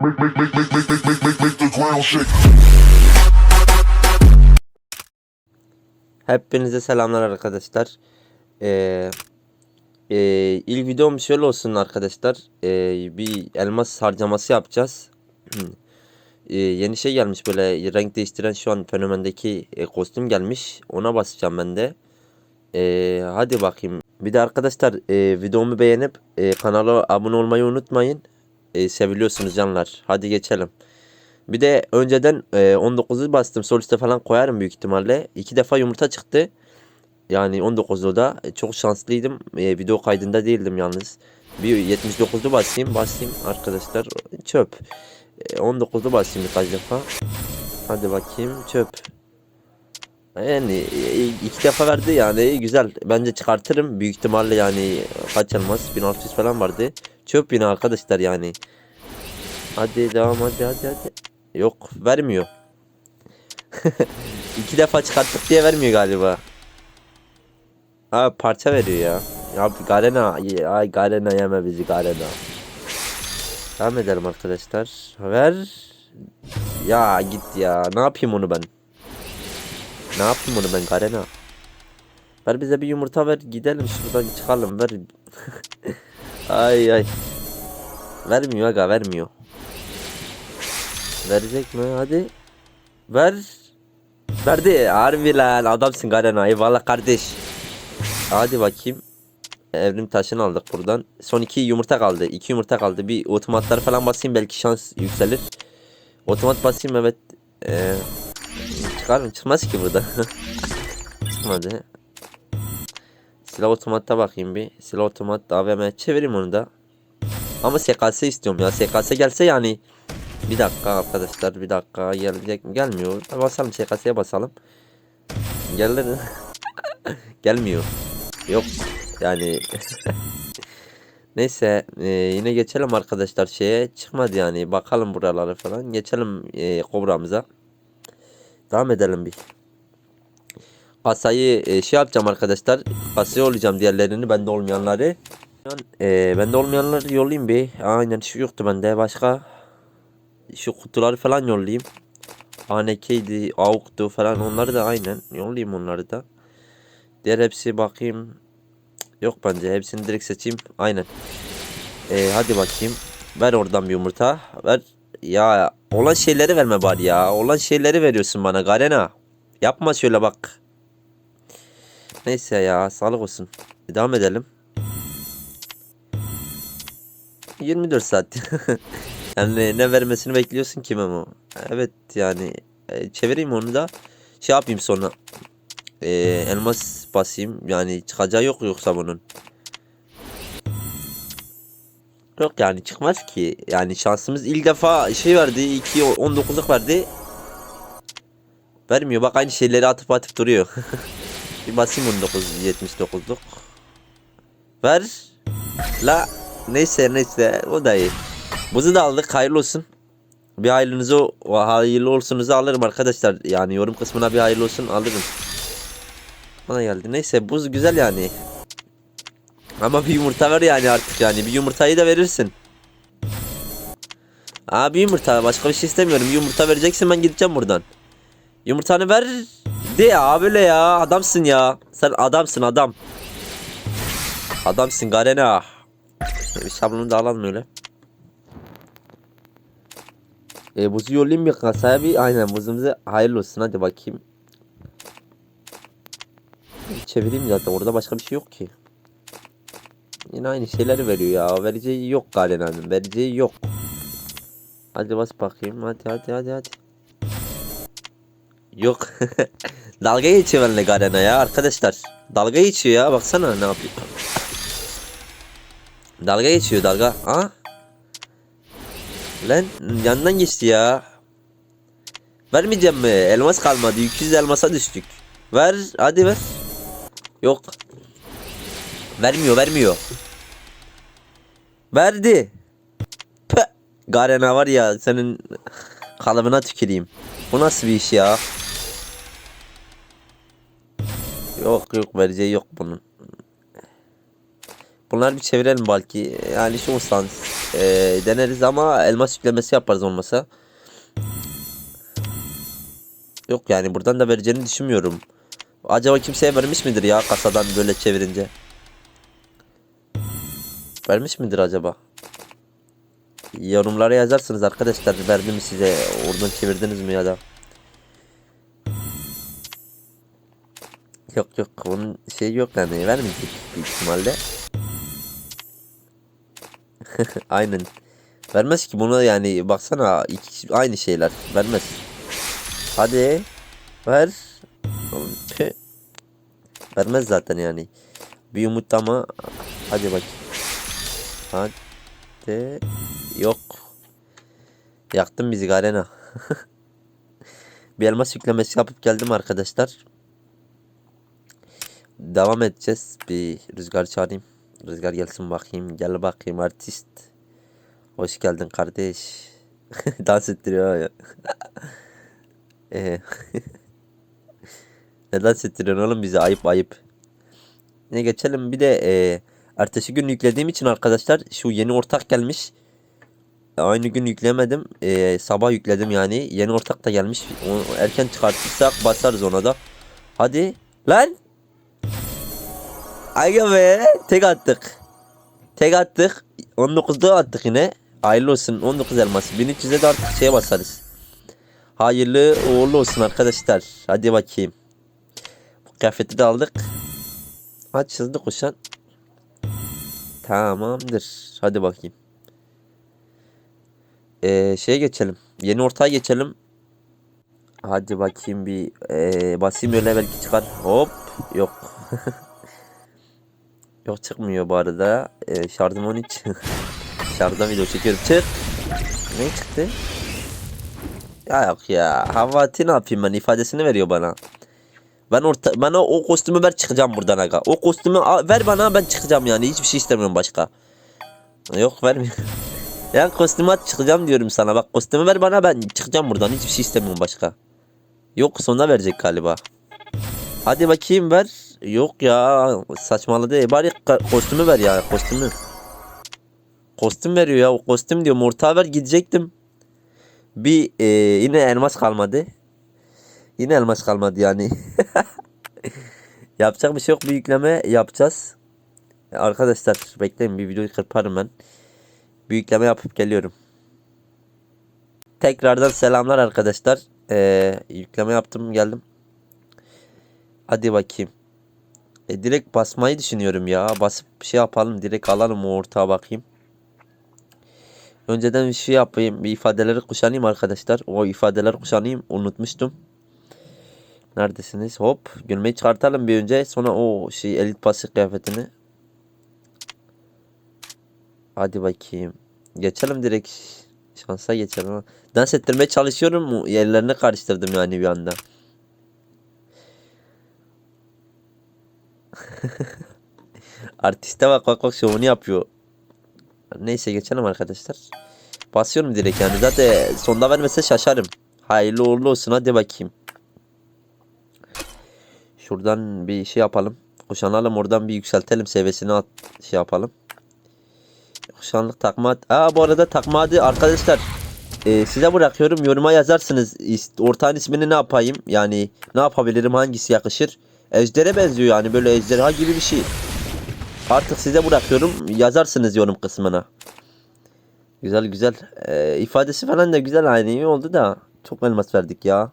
make. Hepinize selamlar arkadaşlar. Ee, e, ilk videom şöyle olsun arkadaşlar. Ee, bir elmas harcaması yapacağız. ee, yeni şey gelmiş böyle renk değiştiren şu an fenomendeki e, kostüm gelmiş. Ona basacağım ben de. Ee, hadi bakayım. Bir de arkadaşlar e, videomu beğenip e, kanala abone olmayı unutmayın. E, seviliyorsunuz canlar. Hadi geçelim. Bir de önceden e, 19'u bastım. Sol üstte falan koyarım büyük ihtimalle. İki defa yumurta çıktı. Yani 19'u da e, çok şanslıydım. E, video kaydında değildim yalnız. Bir 79'u basayım. Basayım arkadaşlar. Çöp. E, 19'u basayım birkaç defa. Hadi bakayım. Çöp. Yani e, iki defa verdi yani güzel. Bence çıkartırım. Büyük ihtimalle yani kaç elmas? 1600 falan vardı. Çöp yine arkadaşlar yani. Hadi devam hadi hadi hadi. Yok vermiyor. İki defa çıkarttık diye vermiyor galiba. Abi parça veriyor ya. Ya Garena, ay Garena yeme bizi Garena. Devam edelim arkadaşlar. Ver. Ya git ya. Ne yapayım onu ben? Ne yapayım onu ben Garena? Ver bize bir yumurta ver gidelim şuradan çıkalım ver. ay ay. Vermiyor aga vermiyor. Verecek mi? Hadi. Ver. Verdi. Harbi lan. Adamsın Garena. Eyvallah kardeş. Hadi bakayım. Evrim taşını aldık buradan. Son iki yumurta kaldı. İki yumurta kaldı. Bir otomatları falan basayım. Belki şans yükselir. Otomat basayım evet. Ee, çıkar mı? Çıkmaz ki burada. Çıkmadı. Silah otomatta bakayım bir. Silah otomat AVM çevireyim onu da. Ama SKS istiyorum ya. SKS gelse yani bir dakika arkadaşlar bir dakika gelecek mi? Gelmiyor. Basalım SKS'ye basalım. Gelir. Gelmiyor. Yok. Yani Neyse e, yine geçelim arkadaşlar şeye çıkmadı yani bakalım buraları falan geçelim e, kobramıza devam edelim bir kasayı e, şey yapacağım arkadaşlar kasayı olacağım diğerlerini bende olmayanları e, bende olmayanları yollayayım bir aynen şu yoktu bende başka şu kutuları falan yollayayım. ANK'ydi, AUK'tu falan onları da aynen yollayayım onları da. Diğer hepsi bakayım. Yok bence hepsini direkt seçeyim. Aynen. Ee, hadi bakayım. Ver oradan bir yumurta. Ver. Ya olan şeyleri verme bari ya. Olan şeyleri veriyorsun bana Garena. Yapma şöyle bak. Neyse ya sağlık olsun. Devam edelim. 24 saat. Yani ne vermesini bekliyorsun ki Memo? Evet yani e, çevireyim onu da şey yapayım sonra. E, elmas basayım yani çıkacağı yok yoksa bunun. Yok yani çıkmaz ki. Yani şansımız ilk defa şey verdi. 2 19'luk verdi. Vermiyor. Bak aynı şeyleri atıp atıp duruyor. bir basayım 19 79'luk. Ver. La neyse neyse o da iyi. Buzu da aldık. Hayırlı olsun. Bir hayırlınızı hayırlı olsunuzu alırım arkadaşlar. Yani yorum kısmına bir hayırlı olsun alırım. Bana geldi. Neyse buz güzel yani. Ama bir yumurta ver yani artık yani. Bir yumurtayı da verirsin. Aa bir yumurta. Başka bir şey istemiyorum. Yumurta vereceksin ben gideceğim buradan. Yumurtanı ver. De ya böyle ya. Adamsın ya. Sen adamsın adam. Adamsın Garena. Bir şablonu da alalım öyle. E, buzu yollayayım bir kasaya bir aynen buzumuzu hayırlı olsun hadi bakayım. Çevireyim zaten orada başka bir şey yok ki. Yine aynı şeyleri veriyor ya. Vereceği yok Galena'nın. Vereceği yok. Hadi bas bakayım. Hadi hadi hadi hadi. Yok. Dalga geçiyor benimle Galena ya arkadaşlar. Dalga geçiyor ya. Baksana ne yapıyor. Dalga geçiyor dalga. Ha? Lan yandan geçti ya. Vermeyeceğim mi? Elmas kalmadı. 200 elmasa düştük. Ver. Hadi ver. Yok. Vermiyor vermiyor. Verdi. Püh. Garena var ya senin kalıbına tüküreyim. Bu nasıl bir iş ya? Yok yok vereceği yok bunun. Bunları bir çevirelim belki. Yani şu olsan e, deneriz ama elmas yüklemesi yaparız olmasa. Yok yani buradan da vereceğini düşünmüyorum. Acaba kimseye vermiş midir ya kasadan böyle çevirince? Vermiş midir acaba? Yorumlara yazarsınız arkadaşlar. Verdi mi size? Oradan çevirdiniz mi ya da? Yok yok onun şey yok yani vermeyecek büyük ihtimalle. Aynen. Vermez ki bunu yani baksana iki, aynı şeyler vermez. Hadi ver. Vermez zaten yani. Bir umut ama hadi bak. Hadi. Yok. Yaktın bizi Garena. bir elmas yüklemesi yapıp geldim arkadaşlar. Devam edeceğiz. Bir rüzgar çağırayım. Rüzgar gelsin bakayım. Gel bakayım artist. Hoş geldin kardeş. Dans ettiriyor ya. Ee, ne dans ettiriyorsun oğlum bize ayıp ayıp. Ne geçelim bir de e, ertesi gün yüklediğim için arkadaşlar şu yeni ortak gelmiş. Aynı gün yüklemedim. E, sabah yükledim yani. Yeni ortak da gelmiş. Onu erken çıkartırsak basarız ona da. Hadi. Lan. Aga be. Tek attık. Tek attık. 19'da attık yine. Hayırlı olsun. 19 elması. 1300'e de artık şeye basarız. Hayırlı uğurlu olsun arkadaşlar. Hadi bakayım. Bu kıyafeti de aldık. Aç hızlı koşan. Tamamdır. Hadi bakayım. Ee, şeye geçelim. Yeni ortaya geçelim. Hadi bakayım bir ee, basayım öyle belki çıkar. Hop. Yok. Yok çıkmıyor bu arada. Ee, şarjım 13. Şarjdan video çekiyorum. Çık. Ne çıktı? Ya yok ya. Havati ne yapayım ben ifadesini veriyor bana. Ben orta bana o kostümü ver çıkacağım buradan aga. O kostümü ver bana ben çıkacağım yani. Hiçbir şey istemiyorum başka. Yok vermiyor. ya kostümü at çıkacağım diyorum sana. Bak kostümü ver bana ben çıkacağım buradan. Hiçbir şey istemiyorum başka. Yok sonuna verecek galiba. Hadi bakayım ver. Yok ya saçmaladı. Bari ka- kostümü ver ya kostümü. Kostüm veriyor ya. O kostüm diyorum ortağı ver gidecektim. Bir e, yine elmas kalmadı. Yine elmas kalmadı yani. Yapacak bir şey yok. Bir yükleme yapacağız. Arkadaşlar bekleyin bir videoyu kırparım ben. Bir yükleme yapıp geliyorum. Tekrardan selamlar arkadaşlar. Ee, yükleme yaptım geldim. Hadi bakayım. E, direkt basmayı düşünüyorum ya. Basıp bir şey yapalım. Direkt alalım o ortağa bakayım. Önceden bir şey yapayım. Bir ifadeleri kuşanayım arkadaşlar. O ifadeleri kuşanayım. Unutmuştum. Neredesiniz? Hop. Gülmeyi çıkartalım bir önce. Sonra o şey elit pası kıyafetini. Hadi bakayım. Geçelim direkt. Şansa geçelim. Dans ettirmeye çalışıyorum. Yerlerini karıştırdım yani bir anda. Artiste bak bak bak şovunu yapıyor. Neyse geçelim arkadaşlar. Basıyorum direkt yani. Zaten sonda vermese şaşarım. Hayırlı uğurlu olsun hadi bakayım. Şuradan bir şey yapalım. Kuşanalım oradan bir yükseltelim seviyesini at, şey yapalım. Kuşanlık takma. Aa bu arada takma adı arkadaşlar. e, size bırakıyorum yoruma yazarsınız. Ortağın ismini ne yapayım? Yani ne yapabilirim hangisi yakışır? Ejder'e benziyor yani böyle ejderha gibi bir şey. Artık size bırakıyorum yazarsınız yorum kısmına. Güzel güzel. Ee, ifadesi falan da güzel aynı iyi oldu da çok elmas verdik ya.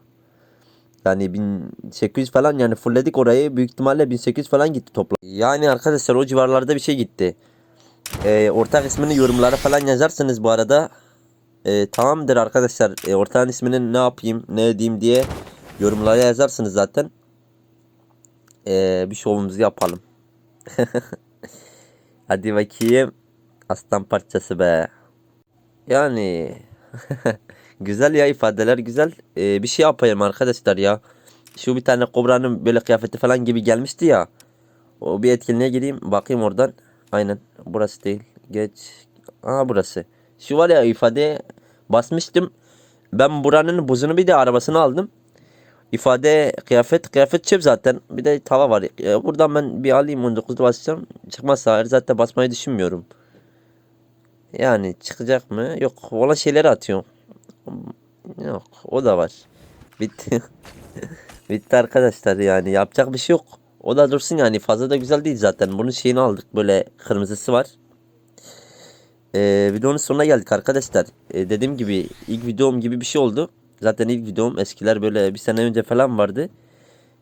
Yani 1800 falan yani fullledik orayı büyük ihtimalle 1800 falan gitti toplam. Yani arkadaşlar o civarlarda bir şey gitti. Ee, ortak ismini yorumlara falan yazarsanız bu arada ee, tamamdır arkadaşlar. Ee, ortağın ismini ne yapayım ne edeyim diye yorumlara yazarsınız zaten. Ee, bir şovumuzu yapalım. Hadi bakayım. Aslan parçası be. Yani güzel ya ifadeler güzel. Ee, bir şey yapayım arkadaşlar ya. Şu bir tane kobranın böyle kıyafeti falan gibi gelmişti ya. O bir etkinliğe gireyim bakayım oradan. Aynen burası değil. Geç. Aa burası. Şu var ya ifade basmıştım. Ben buranın buzunu bir de arabasını aldım. İfade kıyafet kıyafet çöp zaten. Bir de tava var. E, buradan ben bir alayım 19'da basacağım. Çıkmazsa zaten basmayı düşünmüyorum. Yani çıkacak mı? Yok. Olan şeyleri atıyorum. Yok. O da var. Bitti. Bitti arkadaşlar yani. Yapacak bir şey yok. O da dursun yani. Fazla da güzel değil zaten. Bunun şeyini aldık. Böyle kırmızısı var. Ee, videonun sonuna geldik arkadaşlar. Ee, dediğim gibi ilk videom gibi bir şey oldu. Zaten ilk videom eskiler böyle bir sene önce falan vardı.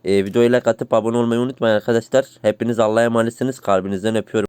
Ee, videoya like atıp abone olmayı unutmayın arkadaşlar. Hepiniz Allah'a emanetsiniz. Kalbinizden öpüyorum.